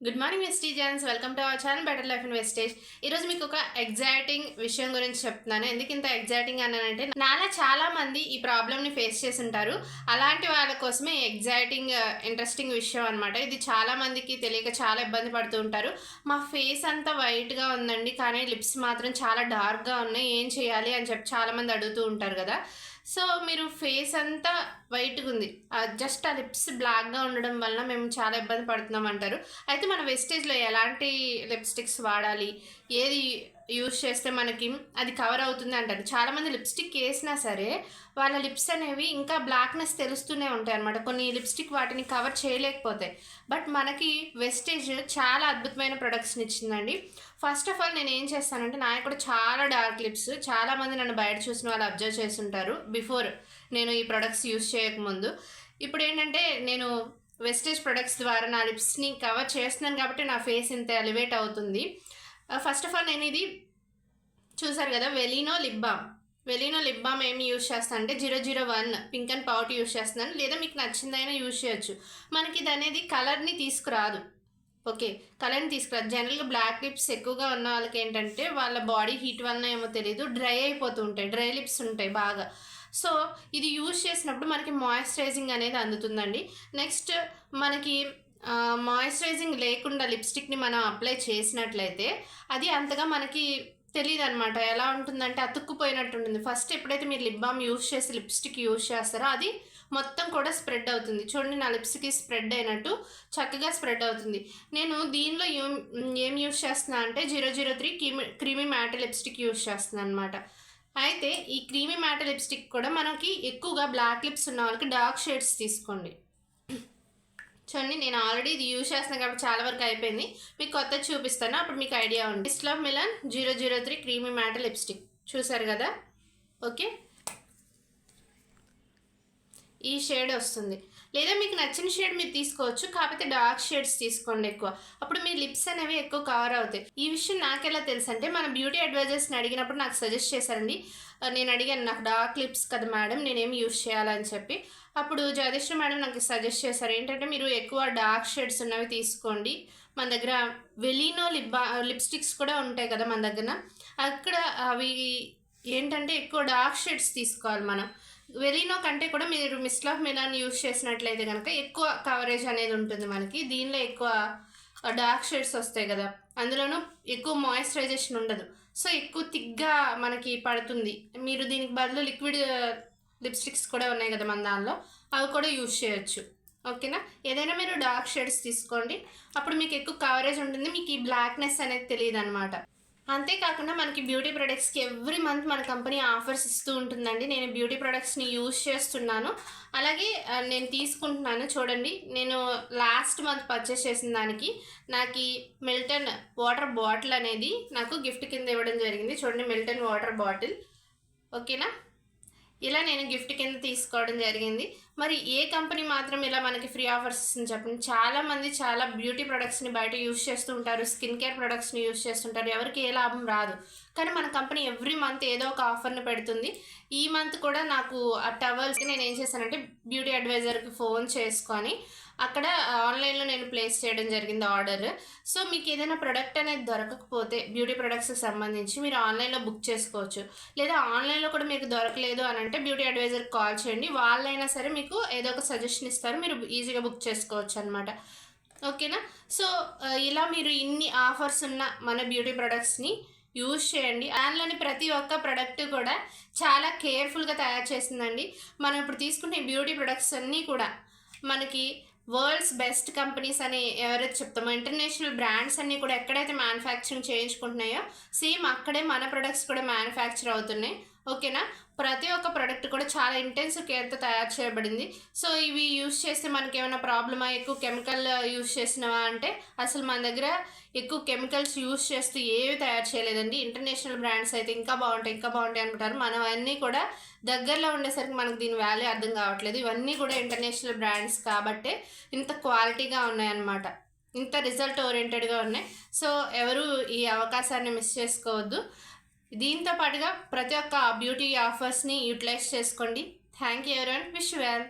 Good morning Vestigians welcome to our channel better life in Vestige ఈరోజు మీకు ఒక exciting విషయం గురించి చెప్తున్నాను. ఎందుకు ఇంత ఎగ్జైటింగ్ అన్నానంటే నాలా చాలా మంది ఈ ప్రాబ్లమ్ని ఫేస్ చేసి ఉంటారు అలాంటి వాళ్ళ కోసమే ఎగ్జైటింగ్ ఇంట్రెస్టింగ్ uh, విషయం అనమాట ఇది చాలా మందికి తెలియక చాలా ఇబ్బంది పడుతూ ఉంటారు. మా ఫేస్ అంతా వైట్గా ఉందండి కానీ లిప్స్ మాత్రం చాలా డార్క్గా ఉన్నాయి. ఏం చేయాలి అని చెప్పి చాలామంది అడుగుతూ ఉంటారు కదా. సో మీరు ఫేస్ అంతా వైట్గా ఉంది. జస్ట్ ఆ లిప్స్ బ్లాక్గా ఉండడం వల్ల మేము చాలా ఇబ్బంది పడుతున్నాం అంటారు. అయితే మన వెస్టేజ్లో ఎలాంటి లిప్స్టిక్స్ వాడాలి? ఏది యూస్ చేస్తే మనకి అది కవర్ అవుతుంది అంటారు. చాలామంది లిప్స్టిక్ వేసినా సరే వాళ్ళ లిప్స్ అనేవి ఇంకా బ్లాక్నెస్ తెలుస్తూనే ఉంటాయి అనమాట కొన్ని లిప్స్టిక్ వాటిని కవర్ చేయలేకపోతాయి బట్ మనకి వెస్టేజ్ చాలా అద్భుతమైన ప్రొడక్ట్స్ని ఇచ్చిందండి. ఫస్ట్ ఆఫ్ ఆల్ నేను ఏం చేస్తానంటే నా కూడా చాలా డార్క్ లిప్స్ చాలామంది నన్ను బయట చూసిన వాళ్ళు అబ్జర్వ్ చేస్తుంటారు బిఫోర్ నేను ఈ ప్రొడక్ట్స్ యూస్ చేయకముందు. ఇప్పుడు ఏంటంటే నేను వెస్టేజ్ ప్రొడక్ట్స్ ద్వారా నా లిప్స్ని కవర్ చేస్తున్నాను కాబట్టి నా ఫేస్ ఇంత ఎలివేట్ అవుతుంది. ఫస్ట్ ఆఫ్ ఆల్ నేను ఇది చూసారు కదా వెలీనో లిప్ బామ్ వెలీనో లిప్ బామ్ ఏమి యూస్ చేస్తాను అంటే zero zero one pink and pout use చేస్తున్నాను. లేదా మీకు నచ్చిందైనా యూస్ చేయొచ్చు. మనకి ఇది అనేది కలర్ని తీసుకురాదు. ఓకే కలర్ని తీసుకురాదు. జనరల్గా బ్లాక్ లిప్స్ ఎక్కువగా ఉన్న వాళ్ళకి ఏంటంటే వాళ్ళ బాడీ హీట్ వలన ఏమో తెలియదు డ్రై అయిపోతూ ఉంటాయి. డ్రై లిప్స్ ఉంటాయి బాగా. సో ఇది యూజ్ చేసినప్పుడు మనకి మాయిశ్చరైజింగ్ అనేది అందుతుందండి. నెక్స్ట్ మనకి మాయిశ్చరైజింగ్ లేకుండా లిప్స్టిక్ని మనం అప్లై చేసినట్లయితే అది అంతగా మనకి తెలియదు అనమాట ఎలా ఉంటుందంటే అతుక్కుపోయినట్టు ఉంటుంది. ఫస్ట్ ఎప్పుడైతే మీరు లిప్ బామ్ యూస్ చేసి లిప్స్టిక్ యూస్ చేస్తారో అది మొత్తం కూడా స్ప్రెడ్ అవుతుంది. చూడండి నా లిప్స్కి స్ప్రెడ్ అయినట్టు చక్కగా స్ప్రెడ్ అవుతుంది. నేను దీనిలో ఏం ఏం యూస్ చేస్తున్నా అంటే zero zero three creamy creamy matte lipstick use చేస్తున్నాను అనమాట అయితే ఈ క్రీమీ మ్యాట్ లిప్స్టిక్ కూడా మనకి ఎక్కువగా బ్లాక్ లిప్స్ ఉన్న వాళ్ళకి డార్క్ షేడ్స్ తీసుకోండి. చూడండి నేను ఆల్రెడీ ఇది యూజ్ చేస్తున్నాను కాబట్టి చాలా వరకు అయిపోయింది. మీకు కొత్త చూపిస్తాను. అప్పుడు మీకు ఐడియా ఉంది ఇస్లా melon zero zero three creamy matte lipstick చూసారు కదా? ఓకే ఈ షేడ్ వస్తుంది. లేదా మీకు నచ్చిన షేడ్ మీరు తీసుకోవచ్చు కాకపోతే డార్క్ షేడ్స్ తీసుకోండి ఎక్కువ. అప్పుడు మీ లిప్స్ అనేవి ఎక్కువ కవర్ అవుతాయి. ఈ విషయం నాకెలా తెలుసు అంటే మన బ్యూటీ అడ్వైజర్స్ని అడిగినప్పుడు నాకు సజెస్ట్ చేశారండి. నేను అడిగాను నాకు డార్క్ లిప్స్ కదా మేడం నేనేం యూస్ చేయాలని చెప్పి. అప్పుడు జగదీశ్వర మేడం నాకు సజెస్ట్ చేశారు ఏంటంటే మీరు ఎక్కువ డార్క్ షేడ్స్ ఉన్నవి తీసుకోండి. మన దగ్గర వెలీనో లిప్ లిప్స్టిక్స్ కూడా ఉంటాయి కదా మన దగ్గర. అక్కడ అవి ఏంటంటే ఎక్కువ డార్క్ షేడ్స్ తీసుకోవాలి మనం. వెలినో కంటే కూడా మీరు మిస్ట్ ఆఫ్ మిలాన్ యూస్ చేసినట్లయితే కనుక ఎక్కువ కవరేజ్ అనేది ఉంటుంది మనకి. దీనిలో ఎక్కువ డార్క్ షేడ్స్ వస్తాయి కదా. అందులోనూ ఎక్కువ మాయిశ్చరైజేషన్ ఉండదు. సో ఎక్కువ తిగ్గా మనకి పడుతుంది. మీరు దీనికి బదులు లిక్విడ్ లిప్స్టిక్స్ కూడా ఉన్నాయి కదా మన దానిలో. అవి కూడా యూస్ చేయొచ్చు. ఓకేనా? ఏదైనా మీరు డార్క్ షేడ్స్ తీసుకోండి. అప్పుడు మీకు ఎక్కువ కవరేజ్ ఉంటుంది. మీకు ఈ బ్లాక్నెస్ అనేది తెలియదు అనమాట అంతేకాకుండా మనకి బ్యూటీ ప్రొడక్ట్స్కి ఎవ్రీ మంత్ మన కంపెనీ ఆఫర్స్ ఇస్తూ ఉంటుందండి. నేను బ్యూటీ ప్రొడక్ట్స్ని యూజ్ చేస్తున్నాను. అలాగే నేను తీసుకుంటున్నాను. చూడండి నేను లాస్ట్ మంత్ పర్చేస్ చేసిన దానికి నాకు మిల్టన్ వాటర్ బాటిల్ అనేది నాకు గిఫ్ట్ కింద ఇవ్వడం జరిగింది. చూడండి మిల్టన్ వాటర్ బాటిల్. ఓకేనా? ఇలా నేను గిఫ్ట్ కింద తీసుకోవడం జరిగింది. మరి ఏ కంపెనీ మాత్రం ఇలా మనకి ఫ్రీ ఆఫర్స్ ఇస్తుంది చెప్పండి. చాలా మంది చాలా బ్యూటీ ప్రొడక్ట్స్ని బయట యూస్ చేస్తూ ఉంటారు. స్కిన్ కేర్ ప్రొడక్ట్స్ని యూస్ చేస్తుంటారు ఎవరికి ఏ లాభం రాదు. కానీ మన కంపెనీ ఎవ్రీ మంత్ ఏదో ఒక ఆఫర్ని పెడుతుంది. ఈ మంత్ కూడా నాకు ఆ టవల్స్కి నేను ఏం చేశానంటే బ్యూటీ అడ్వైజర్కి ఫోన్ చేసుకొని అక్కడ ఆన్లైన్లో నేను ప్లేస్ చేయడం జరిగింది ఆర్డర్. సో మీకు ఏదైనా ప్రోడక్ట్ అనేది దొరకకపోతే బ్యూటీ ప్రొడక్ట్స్కి సంబంధించి మీరు ఆన్లైన్లో బుక్ చేసుకోవచ్చు. లేదా ఆన్లైన్లో కూడా మీకు దొరకలేదు అని అంటే బ్యూటీ అడ్వైజర్కి కాల్ చేయండి. వాళ్ళైనా సరే మీకు ఏదో ఒక సజెషన్ ఇస్తారు. మీరు ఈజీగా బుక్ చేసుకోవచ్చు అనమాట ఓకేనా? సో ఇలా మీరు ఇన్ని ఆఫర్స్ ఉన్న మన బ్యూటీ ప్రొడక్ట్స్ని యూజ్ చేయండి. దానిలోని ప్రతి ఒక్క ప్రోడక్ట్ కూడా చాలా కేర్ఫుల్గా తయారు చేసిందండి. మనం ఇప్పుడు తీసుకునే బ్యూటీ ప్రొడక్ట్స్ అన్నీ కూడా మనకి వరల్డ్స్ బెస్ట్ కంపెనీస్ అని ఎవరైతే చెప్తామో ఇంటర్నేషనల్ బ్రాండ్స్ అన్నీ కూడా ఎక్కడైతే మ్యానుఫ్యాక్చరింగ్ చేయించుకుంటున్నాయో సేమ్ అక్కడే మన ప్రొడక్ట్స్ కూడా మ్యానుఫ్యాక్చర్ అవుతున్నాయి. ఓకేనా? ప్రతి ఒక్క ప్రోడక్ట్ కూడా చాలా ఇంటెన్సివ్ కేర్తో తయారు చేయబడింది. సో ఇవి యూస్ చేస్తే మనకి ఏమైనా ప్రాబ్లమా ఎక్కువ కెమికల్ యూస్ చేసినవా అంటే అసలు మన దగ్గర ఎక్కువ కెమికల్స్ యూస్ చేస్తూ ఏవి తయారు చేయలేదండి. ఇంటర్నేషనల్ బ్రాండ్స్ అయితే ఇంకా బాగుంటాయి ఇంకా బాగుంటాయి అనుకుంటారు మనం అన్నీ కూడా దగ్గరలో ఉండేసరికి మనకు దీని వాల్యూ అర్థం కావట్లేదు. ఇవన్నీ కూడా ఇంటర్నేషనల్ బ్రాండ్స్ కాబట్టే ఇంత క్వాలిటీగా ఉన్నాయన్నమాట. ఇంత రిజల్ట్ ఓరియంటెడ్గా ఉన్నాయి. సో ఎవరు ఈ అవకాశాన్ని మిస్ చేసుకోవద్దు. దీంతో పాటుగా ప్రతి ఒక్క బ్యూటీ ఆఫర్స్ని యూటిలైజ్ చేసుకోండి. Thank you everyone wish well